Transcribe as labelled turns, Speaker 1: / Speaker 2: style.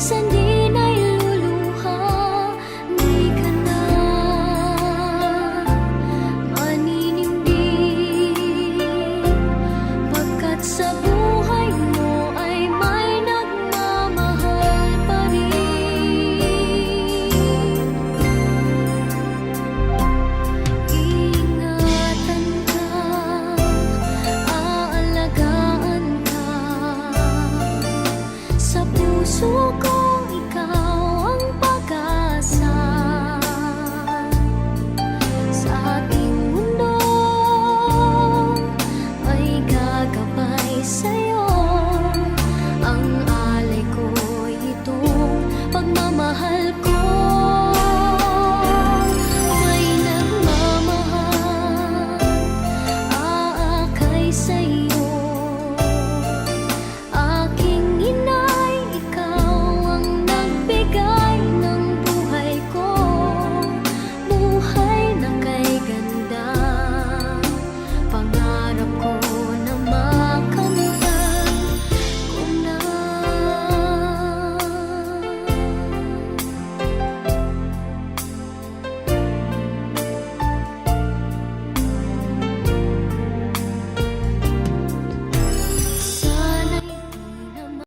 Speaker 1: 身。puso ikaw ang pag-asa Sa ating mundo. Ay gagabay sa'yo. Ang alay ko itong pagmamahal ko. May nagmamahal aakay sa'yo.